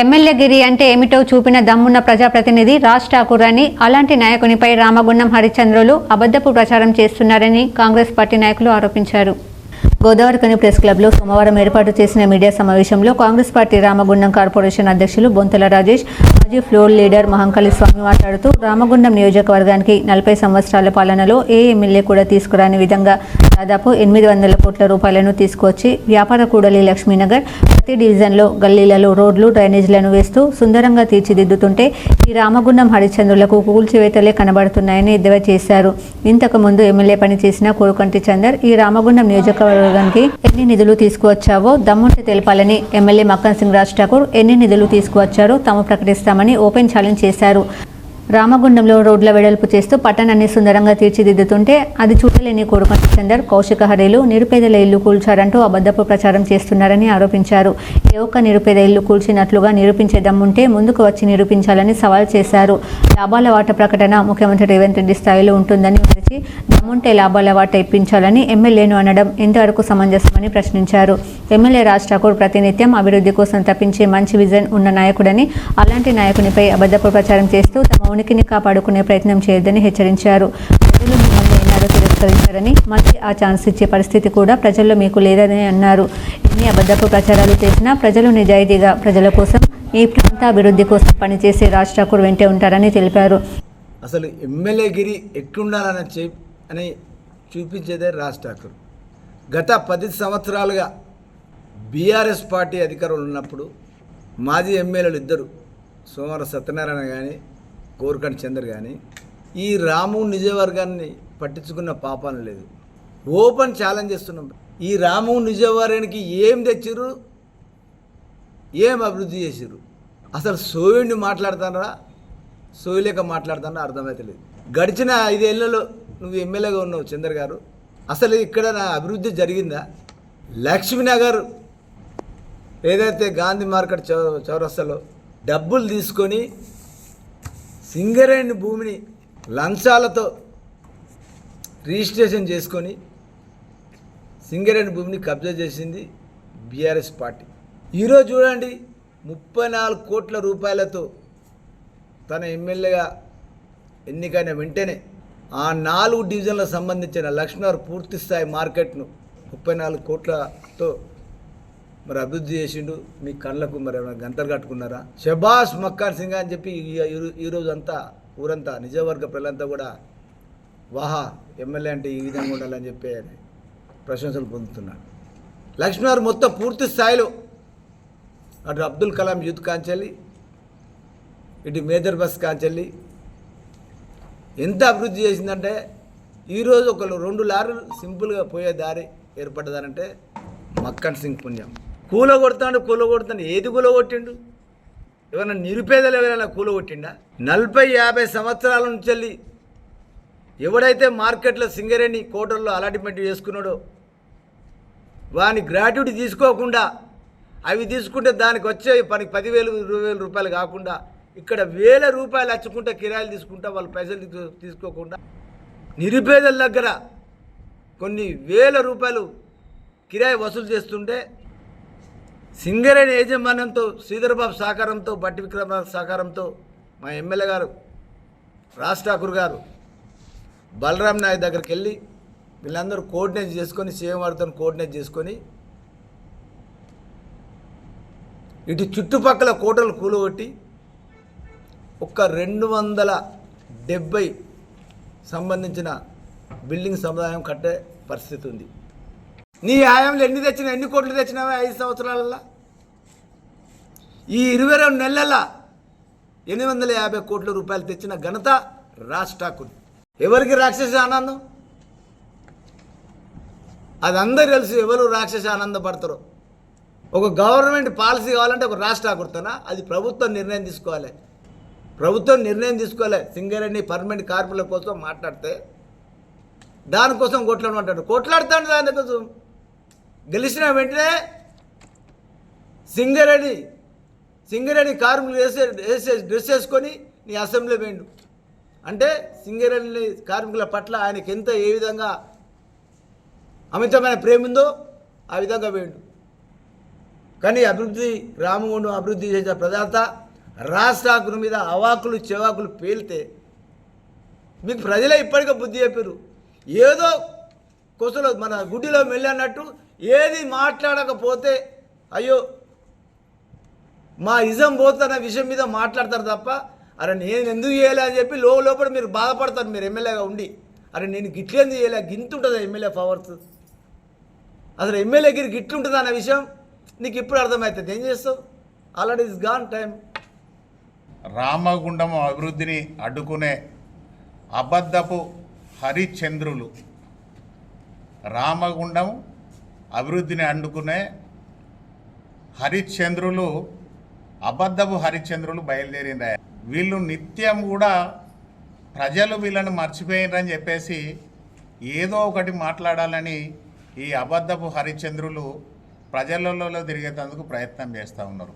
MLA గిరి అంటే ఏమిటో చూపిన దమ్మున్న ప్రజాప్రతినిధి రాజ్ ఠాకూర్ అని అలాంటి నాయకునిపై రామగుండం హరిచంద్రులు అబద్ధపు ప్రచారం చేస్తున్నారని కాంగ్రెస్ పార్టీ నాయకులు ఆరోపించారు. గోదావరికని ప్రెస్ క్లబ్లో సోమవారం ఏర్పాటు చేసిన మీడియా సమావేశంలో కాంగ్రెస్ పార్టీ రామగుండం కార్పొరేషన్ అధ్యక్షులు బొంతల రాజేష్ మాజీ ఫ్లోర్ లీడర్ మహంకాళి స్వామి మాట్లాడుతూ రామగుండం నియోజకవర్గానికి నలభై సంవత్సరాల పాలనలో ఏ ఎమ్మెల్యే కూడా తీసుకురాని విధంగా దాదాపు ఎనిమిది వందల కోట్ల రూపాయలను తీసుకువచ్చి వ్యాపార కూడలి లక్ష్మీనగర్ ప్రతి డివిజన్లో గల్లీలలో రోడ్లు డ్రైనేజీలను వేస్తూ సుందరంగా తీర్చిదిద్దుతుంటే ఈ రామగుండం హరిచంద్రులకు కూల్చివేతలే కనబడుతున్నాయని ఎద్దేవా చేశారు. ఇంతకు ముందు ఎమ్మెల్యే పనిచేసిన కోరుకంటి చందర్ ఈ రామగుండం నియోజకవర్గానికి ఎన్ని నిధులు తీసుకువచ్చావో దమ్ముంటే తెలపాలని ఎమ్మెల్యే మక్కన్ సింగ్ రాజ్ ఠాకూర్ ఎన్ని నిధులు తీసుకువచ్చారో తాము ప్రకటిస్తామని ఓపెన్ ఛాలెంజ్ చేశారు. రామగుండంలో రోడ్ల వెడల్పు చేస్తూ పట్టణాన్ని సుందరంగా తీర్చిదిద్దుతుంటే అది చూడలేని కోరుకంటి చందర్ కౌశిక హరేలు నిరుపేదల ఇల్లు కూల్చారంటూ అబద్ధపు ప్రచారం చేస్తున్నారని ఆరోపించారు. ఏ ఒక్క నిరుపేద ఇల్లు కూల్చినట్లుగా నిరూపించే దమ్ముంటే ముందుకు వచ్చి నిరూపించాలని సవాల్ చేశారు. లాభాల వాట ప్రకటన ముఖ్యమంత్రి రేవంత్ రెడ్డి స్థాయిలో ఉంటుందని వివరించి దమ్ముంటే లాభాల వాట ఇప్పించాలని ఎమ్మెల్యేను అనడం ఎంతవరకు సమంజసమని ప్రశ్నించారు. ఎమ్మెల్యే రాజ్ ఠాకూర్ ప్రతినిత్యం అభివృద్ధి కోసం తప్పించే మంచి విజన్ ఉన్న నాయకుడని అలాంటి నాయకునిపై అబద్ధపు ప్రచారం చేస్తూ తమ ఉనికిని కాపాడుకునే ప్రయత్నం చేయొద్దని హెచ్చరించారు. ప్రజలు మిమ్మల్ని ఎన్నారో తిరస్కరించారని మళ్ళీ ఆ ఛాన్స్ ఇచ్చే పరిస్థితి కూడా ప్రజల్లో మీకు లేదని అన్నారు. ఎన్ని అబద్ధపు ప్రచారాలు చేసినా ప్రజలు నిజాయితీగా ప్రజల కోసం ఈ ప్రాంత అభివృద్ధి కోసం పనిచేసే రాజ్ ఠాకూర్ వెంటే ఉంటారని తెలిపారు. అసలు ఎమ్మెల్యే గిరి ఎట్లుండాలని చెప్ అని చూపించేదే రాజ్ ఠాకూర్. గత పది సంవత్సరాలుగా బీఆర్ఎస్ పార్టీ అధికారులు ఉన్నప్పుడు మాజీ ఎమ్మెల్యేలు ఇద్దరు సోమవారం సత్యనారాయణ కానీ కోరుకంటి చంద్ర కానీ ఈ రాము నిజవర్గాన్ని పట్టించుకున్న పాపాన లేదు. ఓపెన్ ఛాలెంజ్ చేస్తున్నాం. ఈ రాము నిజవర్గానికి ఏం తెచ్చిర్రు? ఏం అభివృద్ధి చేసిర్రు? అసలు సోయుడిని మాట్లాడతానరా సోయలేక మాట్లాడతానో అర్థమవుతలేదు గడిచిన ఐదేళ్ళలో నువ్వు ఎమ్మెల్యేగా ఉన్నావు చంద్ర గారు. అసలు ఇక్కడ నా అభివృద్ధి జరిగిందా? లక్ష్మీనగర్ ఏదైతే గాంధీ మార్కెట్ చౌ చౌరస్తాలో డబ్బులు తీసుకొని సింగరేణి భూమిని లంచాలతో రిజిస్ట్రేషన్ చేసుకొని సింగరేణి భూమిని కబ్జా చేసింది బీఆర్ఎస్ పార్టీ. ఈరోజు చూడండి ముప్పై నాలుగు కోట్ల రూపాయలతో తన ఎమ్మెల్యేగా ఎన్నికైన వెంటనే ఆ నాలుగు డివిజన్లకు సంబంధించిన లక్ష్మణ్ పూర్తి స్థాయి మార్కెట్ను ముప్పై నాలుగు కోట్లతో మరి అభివృద్ధి చేసిండు. మీ కళ్ళకు మరి ఏమైనా గంతలు కట్టుకున్నారా? షబాస్ మక్కాన్ సింగ్ అని చెప్పి ఈ- ఈ- ఈరోజు అంతా ఊరంతా నిజవర్గ ప్రజలంతా కూడా వాహా ఎమ్మెల్యే అంటే ఈ విధంగా ఉండాలని చెప్పి ప్రశంసలు పొందుతున్నాడు లక్ష్మణ్ మొత్తం పూర్తి స్థాయిలో అటు అబ్దుల్ కలాం యూత్ కాంచెల్లి ఇటు మేజర్ బస్ కాంచెల్లి ఎంత అభివృద్ధి చేసిందంటే ఈరోజు ఒకళ్ళు రెండు లారీలు సింపుల్గా పోయే దారి ఏర్పడ్డదారంటే మక్కన్ సింగ్ పుణ్యం. కూలగొడతాడు కొడతాడు ఏది కూలగొట్టిండు? కొట్టిండు నిరుపేదలు ఎవరైనా కూలగొట్టిండా? నలభై యాభై సంవత్సరాల నుంచి వెళ్ళి ఎవడైతే మార్కెట్లో సింగరేణి కోటల్లో అలాట్మెంట్ చేసుకున్నాడో వాని గ్రాట్యుటీ తీసుకోకుండా అవి తీసుకుంటే దానికి వచ్చే పని పదివేలు ఇరవై వేల రూపాయలు కాకుండా ఇక్కడ వేల రూపాయలు అచ్చుకుంటా కిరాయిలు తీసుకుంటా వాళ్ళ పైసలు తీసుకోకుండా నిరుపేదల దగ్గర కొన్ని వేల రూపాయలు కిరాయి వసూలు చేస్తుంటే సింగరేణి యాజమాన్యంతో శ్రీధర్బాబు సహకారంతో బట్టి విక్రమరావు సహకారంతో మా ఎమ్మెల్యే గారు రాజ్ ఠాకూర్ గారు బలరాం నాయక్ దగ్గరికి వెళ్ళి వీళ్ళందరూ కోఆర్డినేట్ చేసుకొని సీఎం వారితో కోఆర్డినేట్ చేసుకొని ఇటు చుట్టుపక్కల కోటలు కూలగొట్టి ఒక రెండు వందల డెబ్బై సంబంధించిన బిల్డింగ్ సముదాయం కట్టే పరిస్థితి ఉంది. నీ ఆయంలో ఎన్ని తెచ్చినా ఎన్ని కోట్లు తెచ్చినావే ఐదు సంవత్సరాలలో ఈ ఇరవై రెండు నెలల ఎనిమిది వందల యాభై కోట్ల రూపాయలు తెచ్చిన ఘనత రాజ్ ఠాకూర్. ఎవరికి రాక్షస ఆనందం? అది అందరు తెలుసు ఎవరు రాక్షస ఆనందపడతారు. ఒక గవర్నమెంట్ పాలసీ కావాలంటే ఒక రాష్ట్ర ఠాకూర్తోనా? అది ప్రభుత్వం నిర్ణయం తీసుకోవాలి. ప్రభుత్వం నిర్ణయం తీసుకోవాలి. సింగరేణి పర్మనెంట్ కార్మికుల కోసం మాట్లాడితే దానికోసం కొట్లాడమంటాడు. కొట్లాడుతాడు దానికోసం గెలిచిన వెంటనే సింగరేణి సింగరేణి కార్మికులు వేసే వేసే డ్రెస్ వేసుకొని నీ అసెంబ్లీ వేయండు అంటే సింగరేణి కార్మికుల పట్ల ఆయనకి ఎంత ఏ విధంగా అమితమైన ప్రేమ ఉందో ఆ విధంగా వేయండు కానీ అభివృద్ధి రామగుండం అభివృద్ధి చేసిన ప్రదాత రాష్ట్రాకుల మీద అవాకులు చెవాకులు పేలితే మీకు ప్రజలే ఇప్పటికే బుద్ధి చెప్పారు ఏదో కొసలో మన గుడ్డిలో మెల్లన్నట్టు ఏది మాట్లాడకపోతే అయ్యో మా ఇజం పోతున్న విషయం మీద మాట్లాడతారు తప్ప అరే నేను ఎందుకు చేయలే అని చెప్పి లో లోపల మీరు బాధపడతారు మీరు ఎమ్మెల్యేగా ఉండి. అరే నేను గిట్లేంది చేయలే? గింతుంటుందా ఎమ్మెల్యే పవర్స్. అసలు ఎమ్మెల్యేకి గిట్లుంటుంది అన్న విషయం నీకు ఇప్పుడు అర్థమవుతుంది ఏం చేస్తావు? Already is gone time Ramagundam అభివృద్ధిని అడ్డుకునే అబద్ధపు హరిచంద్రులు రామగుండం అభివృద్ధిని అండుకునే హరిశ్చంద్రులు అబద్ధపు హరిశ్చంద్రులు బయలుదేరిందా వీళ్ళు నిత్యం కూడా ప్రజలు వీళ్ళని మర్చిపోయినరని చెప్పేసి ఏదో ఒకటి మాట్లాడాలని ఈ అబద్ధపు హరిశ్చంద్రులు ప్రజలలో తిరిగేటందుకు ప్రయత్నం చేస్తూ ఉన్నారు.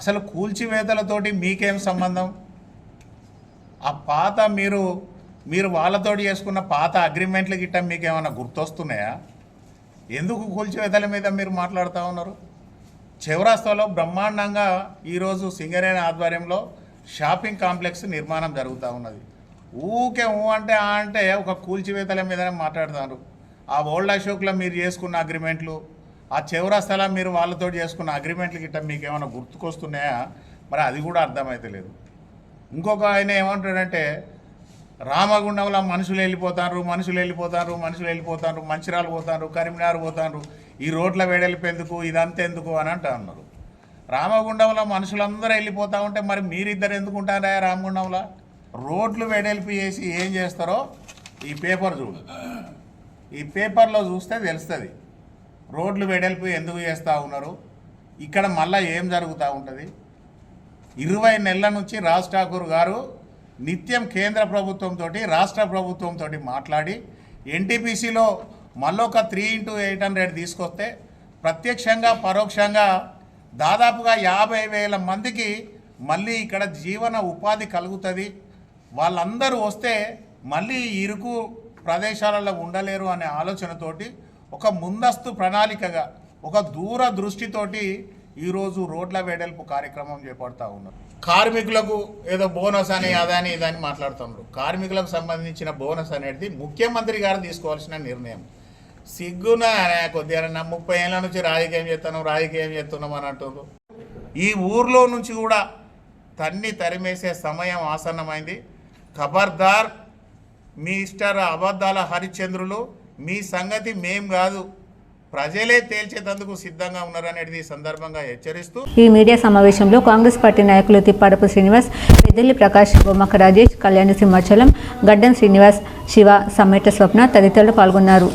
అసలు కూల్చివేతలతోటి మీకేం సంబంధం? ఆ పాత మీరు మీరు వాళ్ళతోటి చేసుకున్న పాత అగ్రిమెంట్లు గిట్ట మీకు ఏమైనా గుర్తొస్తున్నాయా? ఎందుకు కూల్చివేతల మీద మీరు మాట్లాడుతూ ఉన్నారు? చివరాస్తలో బ్రహ్మాండంగా ఈరోజు సింగరేణి ఆధ్వర్యంలో షాపింగ్ కాంప్లెక్స్ నిర్మాణం జరుగుతూ ఉన్నది. ఊకే ఊ అంటే ఆ అంటే ఒక కూల్చివేతల మీదనే మాట్లాడుతున్నారు ఆ ఓల్డ్ అశోక్లో మీరు చేసుకున్న అగ్రిమెంట్లు ఆ చౌరాస్తాలో మీరు వాళ్ళతో చేసుకున్న అగ్రిమెంట్లు గిట్ట మీకు ఏమైనా గుర్తుకొస్తున్నాయా? మరి అది కూడా అర్థమైతలేదు. ఇంకొక ఆయన ఏమంటాడంటే రామగుండంలో మనుషులు వెళ్ళిపోతారు మనుషులు వెళ్ళిపోతారు మనుషులు వెళ్ళిపోతారు మంచిరాలు పోతారు కరీంనగర్ పోతారు. ఈ రోడ్ల వేడెళ్ళిపు ఎందుకు ఇదంతా ఎందుకు అని అంటా ఉన్నారు. రామగుండంలో మనుషులందరూ వెళ్ళిపోతా ఉంటే మరి మీరిద్దరు ఎందుకు ఉంటారా రామగుండంలో? రోడ్లు వెడల్పు చేసి ఏం చేస్తారో ఈ పేపర్ చూడు. ఈ పేపర్లో చూస్తే తెలుస్తుంది. రోడ్లు వెడల్పు ఎందుకు చేస్తూ ఉన్నారు? ఇక్కడ మళ్ళీ ఏం జరుగుతూ ఉంటుంది? ఇరవై నెలల నుంచి రాజ్ ఠాకూర్ గారు నిత్యం కేంద్ర ప్రభుత్వంతో రాష్ట్ర ప్రభుత్వంతో మాట్లాడి ఎన్టీపీసీలో మళ్ళొక త్రీ ఇంటూ ఎయిట్ హండ్రెడ్ తీసుకొస్తే ప్రత్యక్షంగా పరోక్షంగా దాదాపుగా యాభై వేల మందికి మళ్ళీ ఇక్కడ జీవన ఉపాధి కలుగుతుంది. వాళ్ళందరూ వస్తే మళ్ళీ ఇరుకు ప్రదేశాలలో ఉండలేరు అనే ఆలోచనతోటి ఒక ముందస్తు ప్రణాళికగా ఒక దూర దృష్టితోటి ఈరోజు రోడ్ల వెడల్పు కార్యక్రమం చేపడతా ఉన్నారు. కార్మికులకు ఏదో బోనస్ అని అదని ఇదని మాట్లాడుతున్నారు కార్మికులకు సంబంధించిన బోనస్ అనేది ముఖ్యమంత్రి గారు తీసుకోవాల్సిన నిర్ణయం. సిగ్గున? కొద్దిగా ముప్పై ఏళ్ళ నుంచి రాజకీయం చేస్తున్నాం రాజకీయం చేస్తున్నాం అని అంటున్నారు ఈ ఊర్లో నుంచి కూడా తన్ని తరిమేసే సమయం ఆసన్నమైంది. ఖబర్దార్ మిస్టర్ అబద్ధాల హరిశ్చంద్రులు మీ సంగతి మేం కాదు. ప్రజలే తేల్చేందుకు సిద్ధంగా ఉన్నారనేది ఈ సందర్భంగా హెచ్చరిస్తూ ఈ మీడియా సమావేశంలో కాంగ్రెస్ పార్టీ నాయకులు తిప్పాడపు శ్రీనివాస్ పెద్దల్లి ప్రకాష్ బొమ్మక రాజేష్ కళ్యాణ సింహాచలం గడ్డం శ్రీనివాస్ శివ సమ్మేట స్వప్న తదితరులు పాల్గొన్నారు.